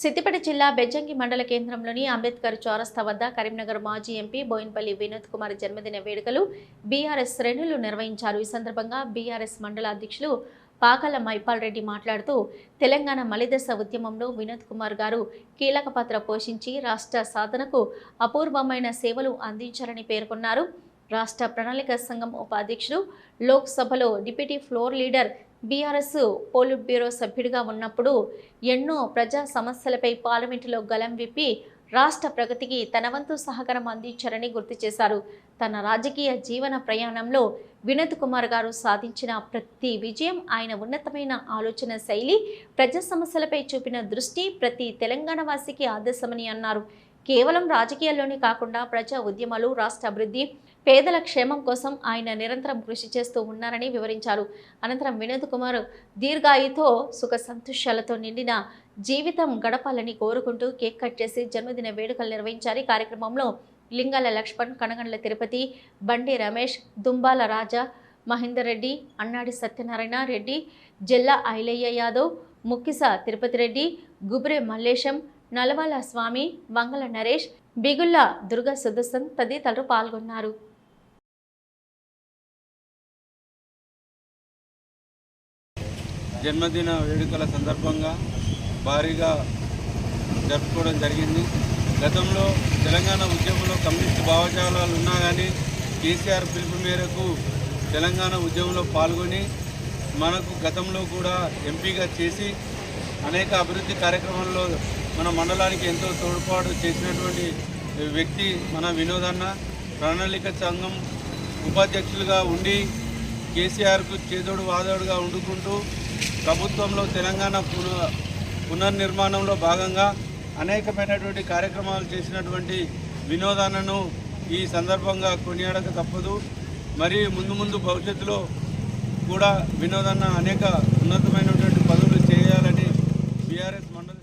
సిద్దిపేట జిల్లా బెజ్జంకి మండల కేంద్రంలోని అంబేద్కర్ చౌరస్తా వద్ద కరీంనగర్ మాజీ ఎంపీ బోయిన్పల్లి వినోద్ కుమార్ జన్మదిన వేడుకలు బీఆర్ఎస్ శ్రేణులు నిర్వహించారు. ఈ సందర్భంగా బీఆర్ఎస్ మండల అధ్యక్షులు పాకల మైపాల్ రెడ్డి మాట్లాడుతూ తెలంగాణ మలిదశ ఉద్యమంలో వినోద్ కుమార్ గారు కీలక పాత్ర పోషించి రాష్ట్ర సాధనకు అపూర్వమైన సేవలు అందించారని పేర్కొన్నారు. రాష్ట్ర ప్రణాళిక సంఘం ఉపాధ్యక్షుడు లోక్సభలో deputy floor leader BRS politburo సభ్యుడిగా ఉన్నప్పుడు ఎన్నో ప్రజా సమస్యలపై పార్లమెంటులో గలం విప్పి రాష్ట్ర ప్రగతికి తన వంతు సహకారం అందించారని గుర్తు చేశారు. తన రాజకీయ జీవన ప్రయాణంలో వినోద్ కుమార్ గారు సాధించిన ప్రతి విజయం ఆయన ఉన్నతమైన ఆలోచన శైలి ప్రజా సమస్యలపై చూపిన దృష్టి ప్రతి తెలంగాణ వాసికి ఆదర్శమని అన్నారు. కేవలం రాజకీయాల్లోనే కాకుండా ప్రజా ఉద్యమాలు రాష్ట్ర అభివృద్ధి పేదల క్షేమం కోసం ఆయన నిరంతరం కృషి చేస్తూ ఉన్నారని వివరించారు. అనంతరం వినోద్ కుమార్ దీర్ఘాయుతో సుఖ సంతోషాలతో నిండిన జీవితం గడపాలని కోరుకుంటూ కేక్ కట్ చేసి జన్మదిన వేడుకలు నిర్వహించారు. కార్యక్రమంలో లింగాల లక్ష్మణ్ కనగండ్ల తిరుపతి బండి రమేష్ దుంబాల రాజా మహేందర్ రెడ్డి అన్నాడి సత్యనారాయణ రెడ్డి జిల్లా ఐలయ్య యాదవ్ ముక్కిస తిరుపతి రెడ్డి గుబ్రే మల్లేశం నలవాల స్వామి వంగల నరేష్ బిగుల్లా దుర్గా సుదర్శన్ తదితరులు పాల్గొన్నారు. జన్మదిన వేడుకల సందర్భంగా భారీగా జరుపుకోవడం జరిగింది. గతంలో తెలంగాణ ఉద్యమంలో కమ్యూనిస్ట్ భావజాలాలు ఉన్నా కానీ కేసీఆర్ పిలుపు మేరకు తెలంగాణ ఉద్యమంలో పాల్గొని మనకు గతంలో కూడా ఎంపీగా చేసి అనేక అభివృద్ధి కార్యక్రమాల్లో మన మండలానికి ఎంతో తోడ్పాటు చేసినటువంటి వ్యక్తి మన వినోదన్న ప్రణాళిక సంఘం ఉపాధ్యక్షులుగా ఉండి కేసీఆర్కు చేదోడు వాదోడుగా ఉండుకుంటూ ప్రభుత్వంలో తెలంగాణ పున పునర్నిర్మాణంలో భాగంగా అనేకమైనటువంటి కార్యక్రమాలు చేసినటువంటి వినోదాన్నను ఈ సందర్భంగా కొనియాడక తప్పదు. మరి ముందు ముందు భవిష్యత్తులో కూడా వినోదన్న అనేక ఉన్నతమైనటువంటి పదవులు చేయాలని బీఆర్ఎస్ మండలి